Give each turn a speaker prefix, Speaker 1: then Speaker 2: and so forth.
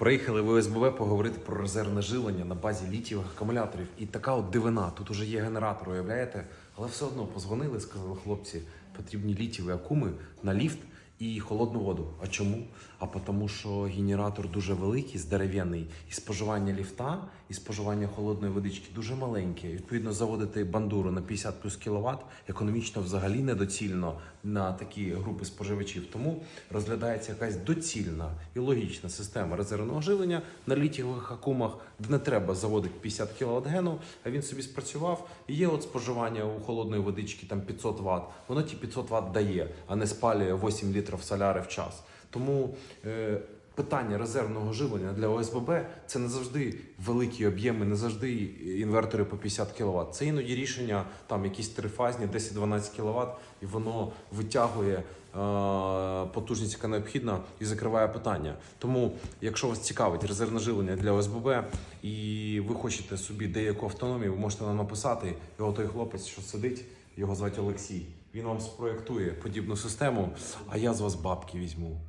Speaker 1: Приїхали в ОСББ поговорити про резервне жилення на базі літієвих акумуляторів. І така от дивина. Тут уже є генератор, уявляєте? Але все одно позвонили, сказали хлопці, потрібні літієві акуми на ліфт і холодну воду. А чому? А тому, що генератор дуже великий, здоровенний, і споживання ліфта, і споживання холодної водички дуже маленьке. Відповідно, заводити бандуру на 50 плюс кВт економічно взагалі недоцільно на такі групи споживачів. Тому розглядається якась доцільна і логічна система резервного живлення на літієвих акумах, де не треба заводити 50 кВт гену, а він собі спрацював. І є от споживання у холодної водички там 500 Вт. Воно ті 500 Вт дає, а не спалює 8 літрів соляри в час. Тому е, питання резервного живлення для ОСББ це не завжди великі об'єми, не завжди інвертори по 50 кВт. Це іноді рішення там якісь трифазні 10-12 кВт, і воно витягує е, потужність, яка необхідна, і закриває питання. Тому, якщо вас цікавить резервне живлення для ОСББ, і ви хочете собі деяку автономію, ви можете нам написати. І той хлопець, що сидить, його звати Олексій. Він вам спроєктує подібну систему, а я з вас бабки візьму.